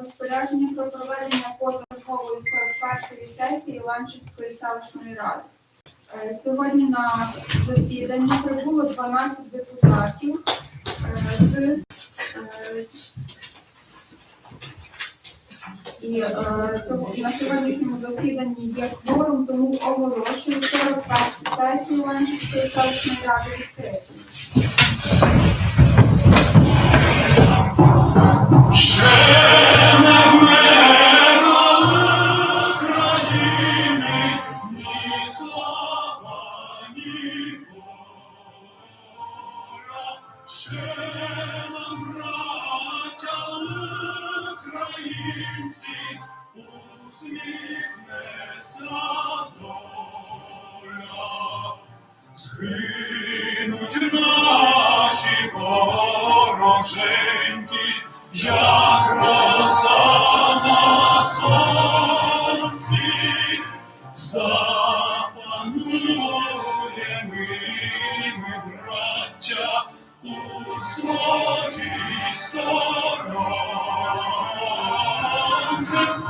розпорядження про проведення позакової 41-ї сесії Ланчинської селищної ради. Е, Сьогодні на засідання прибуло 12 депутатів е, з і е, на сьогоднішньому засіданні є кворум, тому оголошую 41-ю сесію Ланчинської селищної ради відкритою.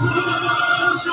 Душу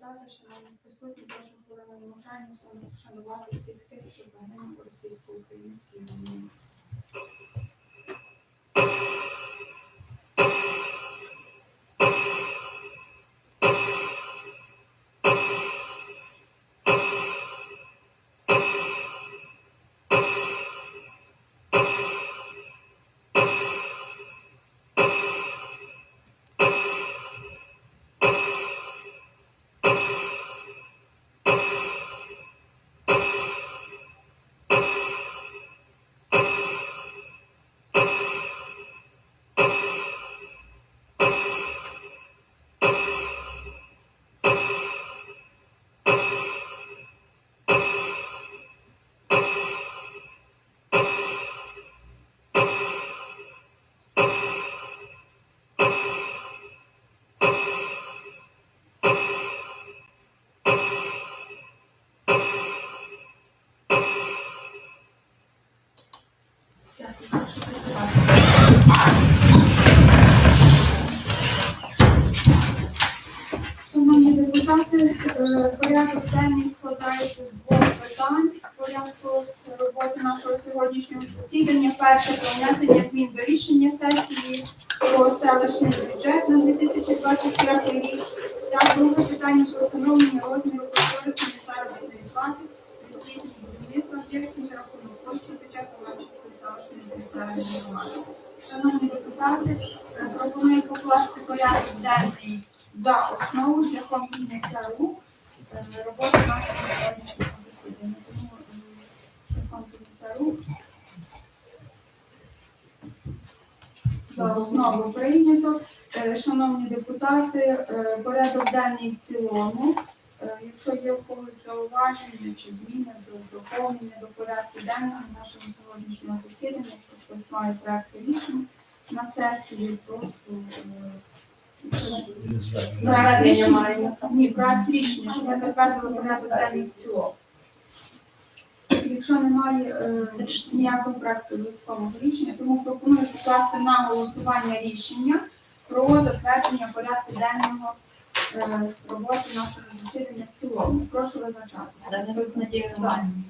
депутати, шановні присутні, прошу хвилину мовчання вшанувати всіх тих, хто загинув у російсько-українській війні. Перше про внесення змін до рішення сесії про селищний бюджет на 2024 рік. Та друге питання про встановлення розміру кошторисної заробітної плати при здійсненні будівництва об'єктів за рахунок коштів бюджету Ланчинської селищної територіальної громади. Шановні депутати, е, пропоную покласти порядок денний за основу шляхом прийняття рук е, роботи нашого сьогоднішнього засідання. Тому е, шляхом прийняття рук за основу прийнято. Е, Шановні депутати, е, порядок денний в цілому. Е, Якщо є у когось зауваження чи зміни до доповнення до порядку денного нашого сьогоднішнього засідання, якщо хтось має проекти рішень, на сесію. Прошу проект рішення. Ні, проект рішення, щоб ми затвердили порядок денний в цілому. Якщо немає е, ніякого проекту додаткового рішення, тому пропоную покласти на голосування рішення про затвердження порядку денного е, роботи нашого засідання в цілому. Прошу визначатися. Загород Надія Романівна.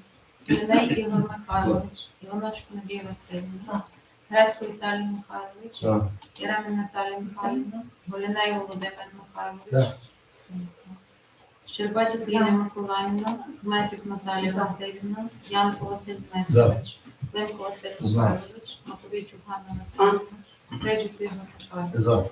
Ліней Ігор Михайлович. Іваночко Надія Васильівна. Гресько Віталій Михайлович. Так. Ірема Наталія Михайлівна. Голіней Володимир Михайлович. Так. Щербатюк Інна Миколаївна. Дмитрик Наталія Васильівна. Янко Василь Дмитрович. Левко Василь. Михайлович. Маковійчук Ганна Михайлівна. Кречук Ігор Михайлович.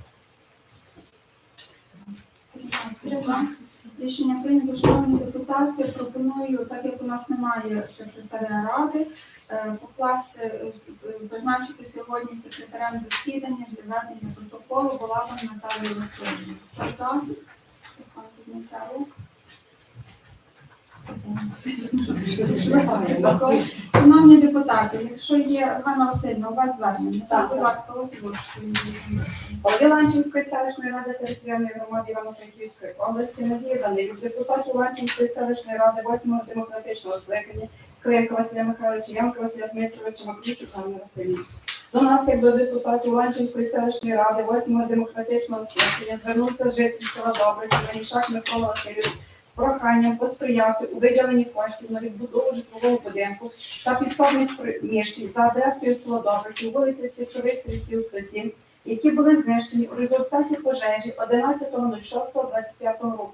Рішення прийнято, шановні депутати. Пропоную, так як у нас немає секретаря ради, е, покласти, е, призначити сьогодні секретарем засідання для ведення протоколу Балабан Наталії Васильівні. Хто за? Підняття рук. Шановні депутати, якщо є Ганна Васильівна, у вас звернення, так, будь ласка. Голові Ланчинської селищної ради територіальної громади Івано-Франківської області надіданий від депутатів Ланчинської селищної ради 8-го демократичного скликання Климка Василя Михайловича, Янка Василя Дмитровича, Макрічу Ганни Васильівни. До нас, як до депутатів Ланчинської селищної ради 8-го демократичного скликання, звернувся житель села Добричі, Манішак Микола Васильович проханням посприяти у виділенні коштів на відбудову житлового будинку та підсобних приміщень за адресою село Добричі, вулиця Січових Стрільців 107, які були знищені у результаті пожежі 11.06.25 року.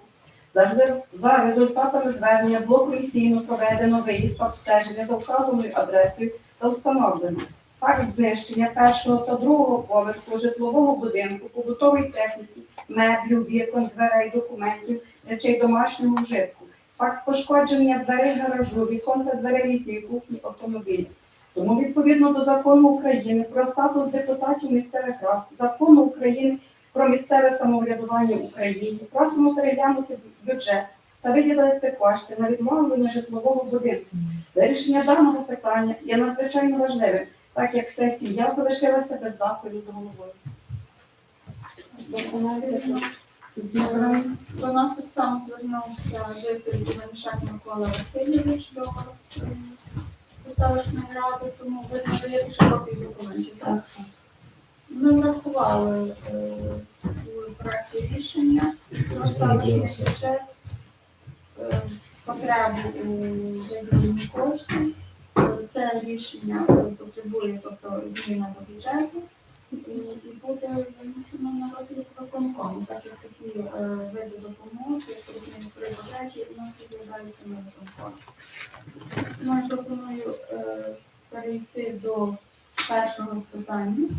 За, результатами звернення блокомісійно проведено виїзд обстеження за вказаною адресою та встановлено факт знищення першого та другого поверху житлового будинку, побутової техніки, меблів, вікон, дверей, документів, речей домашнього вжитку. Факт пошкодження дверей гаражу, вікон та дверей літньої кухні автомобілів. Тому відповідно до закону України про статус депутатів місцевих рад, закону України про місцеве самоврядування в Україні, просимо переглянути бюджет та виділити кошти на відновлення житлового будинку. Вирішення даного питання є надзвичайно важливим, так як вся сім'я залишилася без даху над головою. До нас так само звернувся житель Іванішак Микола Васильович до е, селищної ради, тому ви надаєте ще копії документів. Так? Ми врахували е, у проекті рішення про селищний бюджет, е, потребу у виділенні коштів. Це рішення потребує тобто, зміни до бюджету і, буде винесено на розгляд виконкому, так як такі е, види допомоги, як при у нас розглядаються на виконкомі. Ну, я пропоную е, перейти до першого питання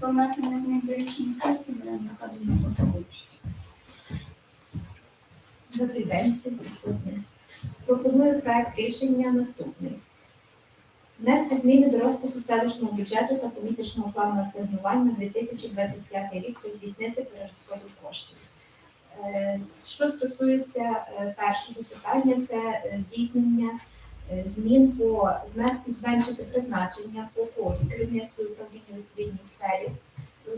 про внесення змін до рішення сесії, Мар'яна Михайлівна Потовича. Добрий день всім присутнім. Пропоную проект рішення наступний. Внести зміни до розпису селищного бюджету та помісячного плану асигнувань на 2025 рік та здійснити перерозподіл коштів. Е, Що стосується е, першого питання, це е, здійснення змін по зменшити призначення по коду керівництву управління у відповідній сфері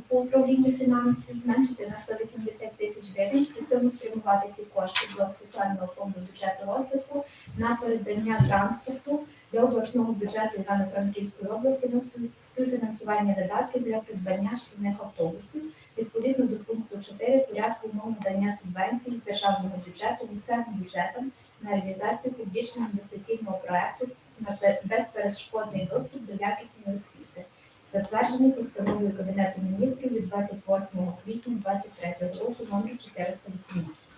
по управлінню фінансів зменшити на 180 тисяч гривень, при цьому спрямувати ці кошти до спеціального фонду бюджету розвитку на передання транспорту для обласного бюджету Івано-Франківської області на співфінансування видатків для придбання шкільних автобусів відповідно до пункту 4 порядку умов надання субвенцій з державного бюджету місцевим бюджетам на реалізацію публічного інвестиційного проекту на безперешкодний доступ до якісної освіти затверджений постановою Кабінету міністрів від 28 квітня 2023 року номер 418.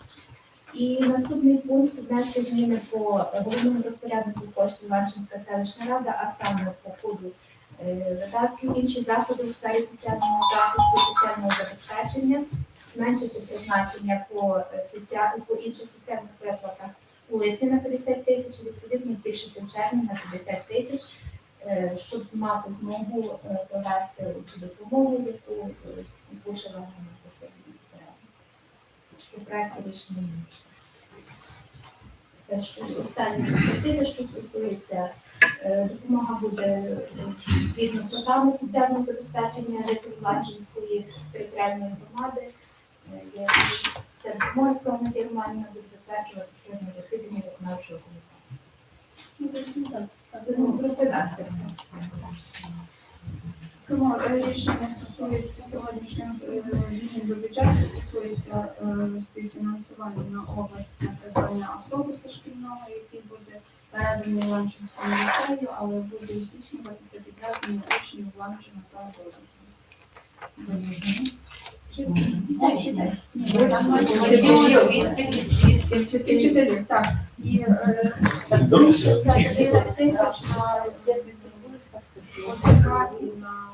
І наступний пункт внести зміни по головному розпоряднику коштів Ланчинська селищна рада, а саме по ходу е, видатків, інші заходи у сфері соціального захисту, соціального забезпечення, зменшити призначення по, е, соціа- по інших соціальних виплатах у липні на 50 тисяч, відповідно збільшити в червні на 50 тисяч, е, щоб мати змогу провести допомогу, яку Ганна Васильівна попередньо. У проєкті рішення мінус. Це що останні 10 тисяч, що стосується Е, Допомога буде е, згідно програми соціального забезпечення жителів Ланчинської територіальної громади. Е, Це допомога Славна Романівна буде затверджуватися на засіданні виконавчого комітету. Ну, розглядатися. Тому е, рішення стосується сьогоднішнього е, змін до бюджету, стосується е, співфінансування на область на придбання автобуса шкільного, який буде переданий Ланчинському ліцею, але буде здійснюватися підвезення учнів Ланчина та вчителів, так. І це 30 тисяч на і на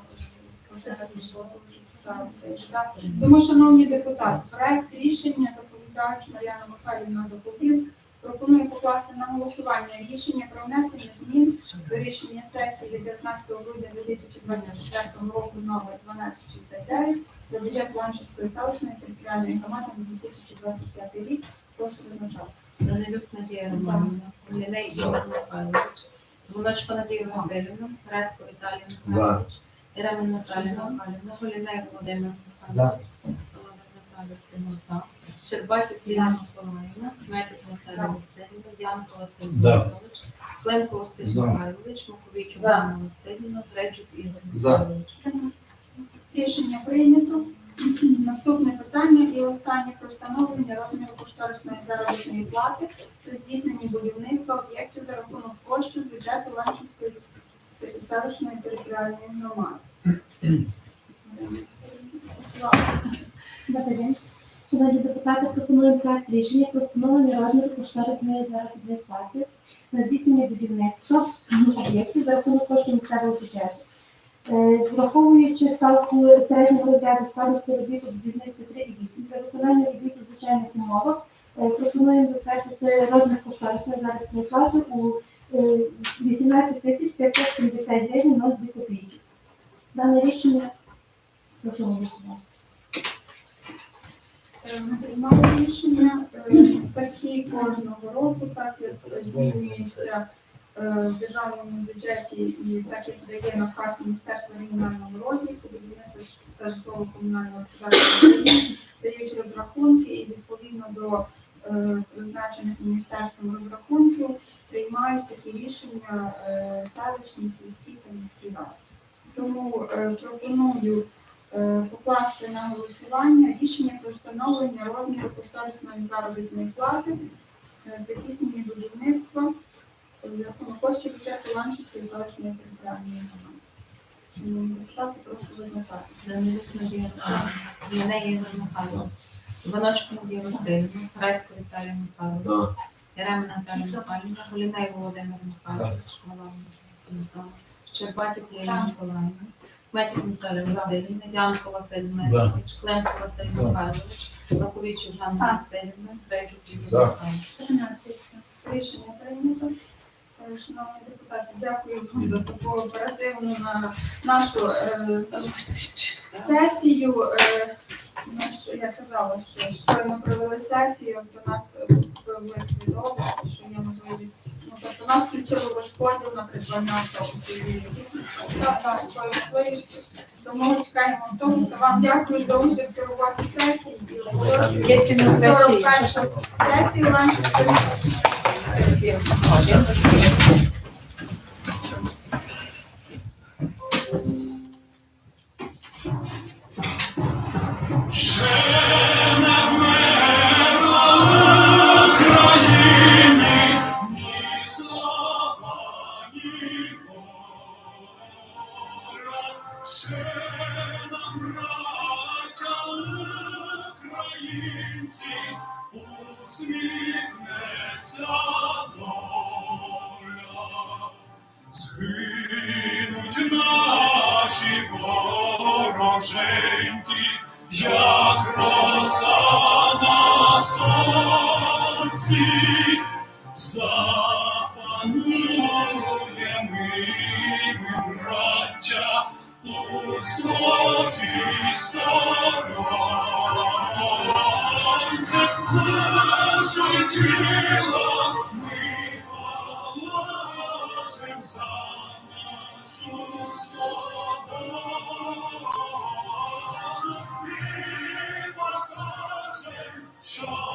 тому, шановні депутати, проект рішення доповідач Мар'яна Михайлівна доповів. Пропоную покласти на голосування рішення про внесення змін до рішення сесії 19 грудня 2024 року номер 1269 про бюджет Ланчинської селищної територіальної громади на 2025 рік. Прошу визначатися. Данилюк Надія Романівна, Ліней Ігор Михайлович, Волочко Надія Васильівна, Греско Віталій Михайлович, Ірема Наталія Михайлівна, Голіней Володимир Михайлович, Володимир Наталія Сина Щербатів Ліна Миколаївна, Метик Наталія Васильівна, Янко Василь Михайлович, Кленко Василь. Михайлович, Васильівна, Треджук Ігор. Михайлович. Рішення прийнято. Наступне питання і останнє про встановлення розміру кошторисної заробітної плати при здійсненні будівництва об'єктів за рахунок коштів бюджету Ланчинської селищної територіальної громади. Добрий день. Шановні депутати, пропонуємо проект рішення про встановлення розміру кошторисної заробітної плати на здійснення будівництва об'єктів за рахунок коштів місцевого бюджету. Е, Враховуючи ставку середнього розряду складності робіт у будівництві 3,8 при виконанні робіт у звичайних умовах, е, пропонуємо затвердити розмір кошторисної заробітної плати у 18 тисяч 570 гривень 02 копійки. Дане рішення прошу голосувати. Приймали рішення такі кожного року, так як змінюється в державному бюджеті і так як дає наказ Міністерства регіонального розвитку, будівництва та житлово-комунального господарства дають розрахунки і відповідно до призначених міністерством розрахунків приймають такі рішення е, селищні, сільські та міські ради. Тому е, пропоную е, покласти на голосування рішення про встановлення розміру кошторисної заробітної плати при здійсненні будівництва рахунок коштів бюджету Ланчинської селищної територіальної громади. Шановні депутати, прошу визначатися. Данилюк Надія Ігор Михайлович, Іваночко Надія Васильівна, Греско Віталій Михайлович, Ірема Наталія Михайлівна, Голіней Володимир Михайлович, Сімса, Щербатів Лілія Миколаївна, Метик Наталія Васильівна, Янко Василь Михайлович, Клемко Василь Михайлович, Маковійчук Ганна Васильівна, Ігор За. Михайлович. 13 рішення прийнято. Е, Шановні депутати, дякую вам за таку оперативну на нашу е, сесію. Е, що я казала, що щойно провели сесію, до нас поступив лист від області, що є можливість. Ну, тобто нас включили в розподіл на придбання. Так, так. Тому чекаємо автобуса. Вам дякую за участь у роботі сесії. І оголошую Якщо не Згинуть наші вороженьки, як роса на сонці, запанує ми, браття, у своїй сторонці. Й тіло ми положим за Sure.